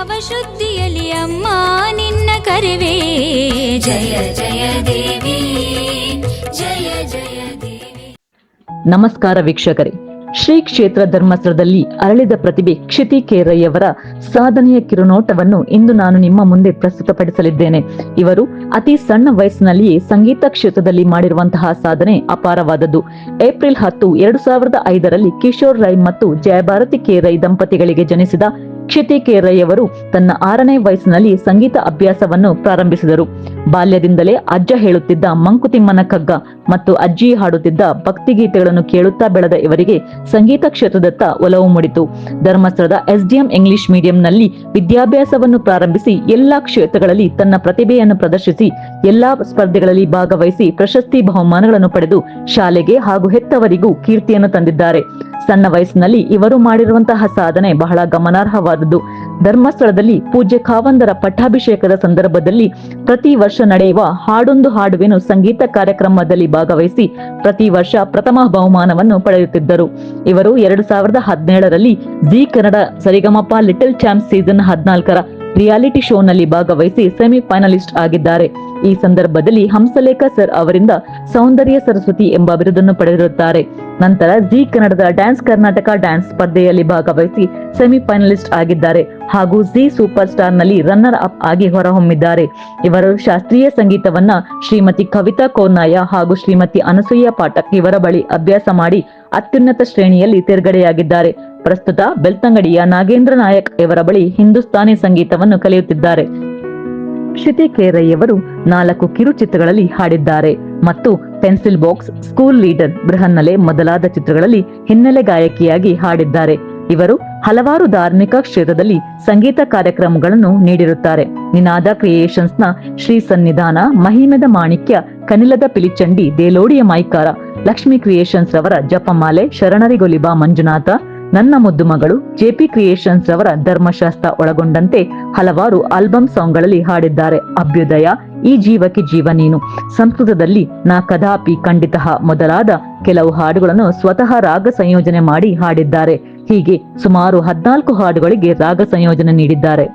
ಭಾವ ಶುದ್ಧಿಯಲ್ಲಿ ಅಮ್ಮ, ನಿನ್ನ ಕರೆವೇ. ಜಯ ಜಯ ದೇವಿ, ಜಯ ಜಯ ದೇವಿ. ನಮಸ್ಕಾರ ವೀಕ್ಷಕರೇ. ಶ್ರೀ ಕ್ಷೇತ್ರ ಧರ್ಮಸ್ಥಳದಲ್ಲಿ ಅರಳಿದ ಪ್ರತಿಭೆ ಕ್ಷಿತಿ ಕೇರಯ್ಯವರ ಸಾಧನೆಯ ಕಿರುನೋಟವನ್ನು ಇಂದು ನಾನು ನಿಮ್ಮ ಮುಂದೆ ಪ್ರಸ್ತುತಪಡಿಸಲಿದ್ದೇನೆ. ಇವರು ಅತಿ ಸಣ್ಣ ವಯಸ್ಸಿನಲ್ಲಿಯೇ ಸಂಗೀತ ಕ್ಷೇತ್ರದಲ್ಲಿ ಮಾಡಿರುವಂತಹ ಸಾಧನೆ ಅಪಾರವಾದದ್ದು. ಏಪ್ರಿಲ್ ಹತ್ತು, ಎರಡು ಸಾವಿರದ ಐದರಲ್ಲಿ ಕಿಶೋರ್ ರೈ ಮತ್ತು ಜಯಭಾರತಿ ಕೆ ರೈ ದಂಪತಿಗಳಿಗೆ ಜನಿಸಿದ ಕ್ಷಿತಿ ಕೆ ರೈ ತನ್ನ ಆರನೇ ವಯಸ್ಸಿನಲ್ಲಿ ಸಂಗೀತ ಅಭ್ಯಾಸವನ್ನು ಪ್ರಾರಂಭಿಸಿದರು. ಬಾಲ್ಯದಿಂದಲೇ ಅಜ್ಜ ಹೇಳುತ್ತಿದ್ದ ಮಂಕುತಿಮ್ಮನ ಕಗ್ಗ ಮತ್ತು ಅಜ್ಜಿ ಹಾಡುತ್ತಿದ್ದ ಭಕ್ತಿಗೀತೆಗಳನ್ನು ಕೇಳುತ್ತಾ ಬೆಳೆದ ಇವರಿಗೆ ಸಂಗೀತ ಕ್ಷೇತ್ರದತ್ತ ಒಲವು ಮೂಡಿತು. ಧರ್ಮಸ್ಥಳದ ಎಸ್ಡಿಎಂ ಇಂಗ್ಲಿಷ್ ಮೀಡಿಯಂನಲ್ಲಿ ವಿದ್ಯಾಭ್ಯಾಸವನ್ನು ಪ್ರಾರಂಭಿಸಿ ಎಲ್ಲಾ ಕ್ಷೇತ್ರಗಳಲ್ಲಿ ತನ್ನ ಪ್ರತಿಭೆಯನ್ನು ಪ್ರದರ್ಶಿಸಿ, ಎಲ್ಲಾ ಸ್ಪರ್ಧೆಗಳಲ್ಲಿ ಭಾಗವಹಿಸಿ ಪ್ರಶಸ್ತಿ ಬಹುಮಾನಗಳನ್ನು ಪಡೆದು ಶಾಲೆಗೆ ಹಾಗೂ ಹೆತ್ತವರಿಗೂ ಕೀರ್ತಿಯನ್ನು ತಂದಿದ್ದಾರೆ. ಸಣ್ಣ ವಯಸ್ಸಿನಲ್ಲಿ ಇವರು ಮಾಡಿರುವಂತಹ ಸಾಧನೆ ಬಹಳ ಗಮನಾರ್ಹವಾದದ್ದು. ಧರ್ಮಸ್ಥಳದಲ್ಲಿ ಪೂಜ್ಯ ಖಾವಂದರ ಪಟ್ಟಾಭಿಷೇಕದ ಸಂದರ್ಭದಲ್ಲಿ ಪ್ರತಿ ವರ್ಷ ನಡೆಯುವ ಹಾಡೊಂದು ಹಾಡುವೆನು ಸಂಗೀತ ಕಾರ್ಯಕ್ರಮದಲ್ಲಿ ಭಾಗವಹಿಸಿ ಪ್ರತಿ ವರ್ಷ ಪ್ರಥಮ ಬಹುಮಾನವನ್ನು ಪಡೆಯುತ್ತಿದ್ದರು. ಇವರು ಎರಡು ಸಾವಿರದ ಹದಿನೇಳರಲ್ಲಿ Zee Kannada Sarigamapa little champ season ಹದಿನಾಲ್ಕರ ರಿಯಾಲಿಟಿ ಶೋನಲ್ಲಿ ಭಾಗವಹಿಸಿ ಸೆಮಿ ಫೈನಲಿಸ್ಟ್ ಆಗಿದ್ದಾರೆ. ಈ ಸಂದರ್ಭದಲ್ಲಿ ಹಂಸಲೇಖ ಸರ್ ಅವರಿಂದ ಸೌಂದರ್ಯ ಸರಸ್ವತಿ ಎಂಬ ಬಿರುದನ್ನು ಪಡೆದಿರುತ್ತಾರೆ. ನಂತರ ಜಿ ಕನ್ನಡದ ಡ್ಯಾನ್ಸ್ ಕರ್ನಾಟಕ ಡ್ಯಾನ್ಸ್ ಸ್ಪರ್ಧೆಯಲ್ಲಿ ಭಾಗವಹಿಸಿ ಸೆಮಿಫೈನಲಿಸ್ಟ್ ಆಗಿದ್ದಾರೆ ಹಾಗೂ ಜಿ ಸೂಪರ್ ಸ್ಟಾರ್ನಲ್ಲಿ ರನ್ನರ್ ಅಪ್ ಆಗಿ ಹೊರಹೊಮ್ಮಿದ್ದಾರೆ. ಇವರು ಶಾಸ್ತ್ರೀಯ ಸಂಗೀತವನ್ನ ಶ್ರೀಮತಿ ಕವಿತಾ ಕೋನಾಯ ಹಾಗೂ ಶ್ರೀಮತಿ ಅನಸೂಯ ಪಾಠಕ್ ಇವರ ಬಳಿ ಅಭ್ಯಾಸ ಮಾಡಿ ಅತ್ಯುನ್ನತ ಶ್ರೇಣಿಯಲ್ಲಿ ತೇರ್ಗಡೆಯಾಗಿದ್ದಾರೆ. ಪ್ರಸ್ತುತ ಬೆಳ್ತಂಗಡಿಯ ನಾಗೇಂದ್ರ ನಾಯಕ್ ಇವರ ಬಳಿ ಹಿಂದೂಸ್ತಾನಿ ಸಂಗೀತವನ್ನು ಕಲಿಯುತ್ತಿದ್ದಾರೆ. ಶ್ರುತಿ ಕೇರಯ್ಯವರು ನಾಲ್ಕು ಕಿರುಚಿತ್ರಗಳಲ್ಲಿ ಹಾಡಿದ್ದಾರೆ. ಮತ್ತು pencil box, school leader Brihannale ಮೊದಲಾದ ಚಿತ್ರಗಳಲ್ಲಿ ಹಿನ್ನೆಲೆ ಗಾಯಕಿಯಾಗಿ ಹಾಡಿದ್ದಾರೆ. ಇವರು ಹಲವಾರು ಧಾರ್ಮಿಕ ಕ್ಷೇತ್ರದಲ್ಲಿ ಸಂಗೀತ ಕಾರ್ಯಕ್ರಮಗಳನ್ನು ನೀಡಿರುತ್ತಾರೆ. ನಿನಾದ ಕ್ರಿಯೇಷನ್ಸ್ನ ಶ್ರೀ ಸನ್ನಿಧಾನ, ಮಹಿಮೆದ ಮಾಣಿಕ್ಯ, ಕನಿಲದ ಪಿಲಿಚಂಡಿ, ದೇಲೋಡಿಯ ಮೈಕಾರ, ಲಕ್ಷ್ಮಿ ಕ್ರಿಯೇಷನ್ಸ್ ರವರ ಜಪಮಾಲೆ, ಶರಣರಿಗೊಲಿಬಾ ಮಂಜುನಾಥ ನನ್ನ ಮುದ್ದು ಮಗಳು ಜೆಪಿ ಕ್ರಿಯೇಷನ್ಸ್ ರವರ ಧರ್ಮಶಾಸ್ತ್ರ ಒಳಗೊಂಡಂತೆ ಹಲವಾರು ಆಲ್ಬಮ್ ಸಾಂಗ್ಗಳಲ್ಲಿ ಹಾಡಿದ್ದಾರೆ. ಅಭ್ಯುದಯ, ಈ ಜೀವಕ್ಕೆ ಜೀವ ನೀನು. ಸಂಸ್ಕೃತದಲ್ಲಿ ನಾ ಕದಾಪಿ ಖಂಡಿತ ಮೊದಲಾದ ಕೆಲವು ಹಾಡುಗಳನ್ನು ಸ್ವತಃ ರಾಗ ಸಂಯೋಜನೆ ಮಾಡಿ ಹಾಡಿದ್ದಾರೆ. ಹೀಗೆ ಸುಮಾರು ಹದ್ನಾಲ್ಕು ಹಾಡುಗಳಿಗೆ ರಾಗ ಸಂಯೋಜನೆ ನೀಡಿದ್ದಾರೆ.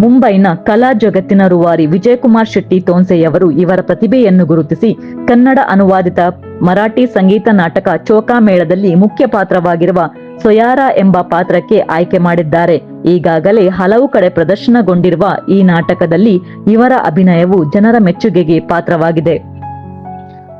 ಮುಂಬೈನ ಕಲಾ ಜಗತ್ತಿನ ರೂವಾರಿ ವಿಜಯಕುಮಾರ್ ಶೆಟ್ಟಿ ತೋನ್ಸೆಯವರು ಇವರ ಪ್ರತಿಭೆಯನ್ನು ಗುರುತಿಸಿ ಕನ್ನಡ ಅನುವಾದಿತ ಮರಾಠಿ ಸಂಗೀತ ನಾಟಕ ಚೋಕಾ ಮೇಳದಲ್ಲಿ ಮುಖ್ಯ ಪಾತ್ರವಾಗಿರುವ ಸೊಯಾರ ಎಂಬ ಪಾತ್ರಕ್ಕೆ ಆಯ್ಕೆ ಮಾಡಿದ್ದಾರೆ. ಈಗಾಗಲೇ ಹಲವು ಕಡೆ ಪ್ರದರ್ಶನಗೊಂಡಿರುವ ಈ ನಾಟಕದಲ್ಲಿ ಇವರ ಅಭಿನಯವು ಜನರ ಮೆಚ್ಚುಗೆಗೆ ಪಾತ್ರವಾಗಿದೆ.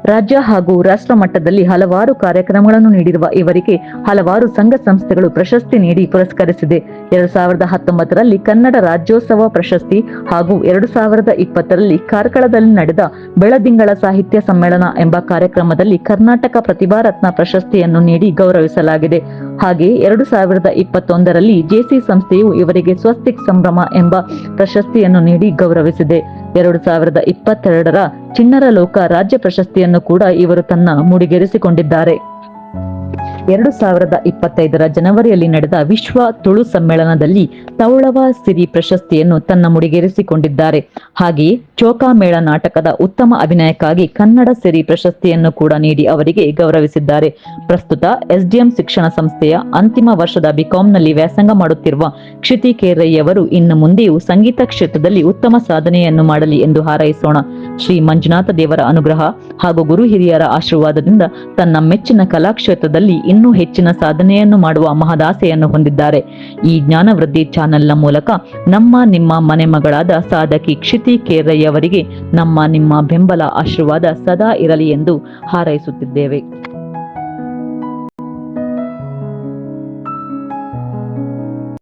ರಾಜ್ಯ ಹಾಗೂ ರಾಷ್ಟ್ರ ಮಟ್ಟದಲ್ಲಿ ಹಲವಾರು ಕಾರ್ಯಕ್ರಮಗಳನ್ನು ನೀಡಿರುವ ಇವರಿಗೆ ಹಲವಾರು ಸಂಘ ಸಂಸ್ಥೆಗಳು ಪ್ರಶಸ್ತಿ ನೀಡಿ ಪುರಸ್ಕರಿಸಿದೆ. ಎರಡ್ ಸಾವಿರದ ಹತ್ತೊಂಬತ್ತರಲ್ಲಿ ಕನ್ನಡ ರಾಜ್ಯೋತ್ಸವ ಪ್ರಶಸ್ತಿ ಹಾಗೂ ಎರಡು ಸಾವಿರದ ಇಪ್ಪತ್ತರಲ್ಲಿ ಕಾರ್ಕಳದಲ್ಲಿ ನಡೆದ ಬೆಳದಿಂಗಳ ಸಾಹಿತ್ಯ ಸಮ್ಮೇಳನ ಎಂಬ ಕಾರ್ಯಕ್ರಮದಲ್ಲಿ ಕರ್ನಾಟಕ ಪ್ರತಿಭಾ ರತ್ನ ಪ್ರಶಸ್ತಿಯನ್ನು ನೀಡಿ ಗೌರವಿಸಲಾಗಿದೆ. ಹಾಗೆ ಎರಡು ಸಾವಿರದ ಇಪ್ಪತ್ತೊಂದರಲ್ಲಿ ಜೆಸಿ ಸಂಸ್ಥೆಯು ಇವರಿಗೆ ಸ್ವಸ್ತಿಕ್ ಸಂಭ್ರಮ ಎಂಬ ಪ್ರಶಸ್ತಿಯನ್ನು ನೀಡಿ ಗೌರವಿಸಿದೆ. ಎರಡು ಸಾವಿರದ ಇಪ್ಪತ್ತೆರಡರ ಚಿನ್ನರ ಲೋಕ ರಾಜ್ಯ ಪ್ರಶಸ್ತಿಯನ್ನು ಕೂಡ ಇವರು ತನ್ನ ಮುಡಿಗೇರಿಸಿಕೊಂಡಿದ್ದಾರೆ. ಎರಡು ಸಾವಿರದ ಇಪ್ಪತ್ತೈದರ ಜನವರಿಯಲ್ಲಿ ನಡೆದ ವಿಶ್ವ ತುಳು ಸಮ್ಮೇಳನದಲ್ಲಿ ತೌಳವ ಸಿರಿ ಪ್ರಶಸ್ತಿಯನ್ನು ತನ್ನ ಮುಡಿಗೇರಿಸಿಕೊಂಡಿದ್ದಾರೆ. ಹಾಗೆಯೇ ಚೋಕಾಮೇಳ ನಾಟಕದ ಉತ್ತಮ ಅಭಿನಯಕ್ಕಾಗಿ ಕನ್ನಡ ಸಿರಿ ಪ್ರಶಸ್ತಿಯನ್ನು ಕೂಡ ನೀಡಿ ಅವರಿಗೆ ಗೌರವಿಸಿದ್ದಾರೆ. ಪ್ರಸ್ತುತ ಎಸ್ಡಿಎಂ ಶಿಕ್ಷಣ ಸಂಸ್ಥೆಯ ಅಂತಿಮ ವರ್ಷದ ಬಿಕಾಂನಲ್ಲಿ ವ್ಯಾಸಂಗ ಮಾಡುತ್ತಿರುವ ಕ್ಷಿತಿ ಕೇರಯ್ಯವರು ಇನ್ನು ಮುಂದೆಯೂ ಸಂಗೀತ ಕ್ಷೇತ್ರದಲ್ಲಿ ಉತ್ತಮ ಸಾಧನೆಯನ್ನು ಮಾಡಲಿ ಎಂದು ಹಾರೈಸೋಣ. ಶ್ರೀ ಮಂಜುನಾಥ ದೇವರ ಅನುಗ್ರಹ ಹಾಗೂ ಗುರು ಹಿರಿಯರ ಆಶೀರ್ವಾದದಿಂದ ತನ್ನ ಮೆಚ್ಚಿನ ಕಲಾಕ್ಷೇತ್ರದಲ್ಲಿ ಇನ್ನೂ ಹೆಚ್ಚಿನ ಸಾಧನೆಯನ್ನು ಮಾಡುವ ಮಹದಾಸೆಯನ್ನು ಹೊಂದಿದ್ದಾರೆ. ಈ ಜ್ಞಾನವೃದ್ಧಿ ಚಾನೆಲ್ನ ಮೂಲಕ ನಮ್ಮ ನಿಮ್ಮ ಮನೆ ಮಗಳಾದ ಸಾಧಕಿ ಕ್ಷಿತಿ ಕೇರಯ್ಯವರಿಗೆ ನಮ್ಮ ನಿಮ್ಮ ಬೆಂಬಲ ಆಶೀರ್ವಾದ ಸದಾ ಇರಲಿ ಎಂದು ಹಾರೈಸುತ್ತಿದ್ದೇವೆ.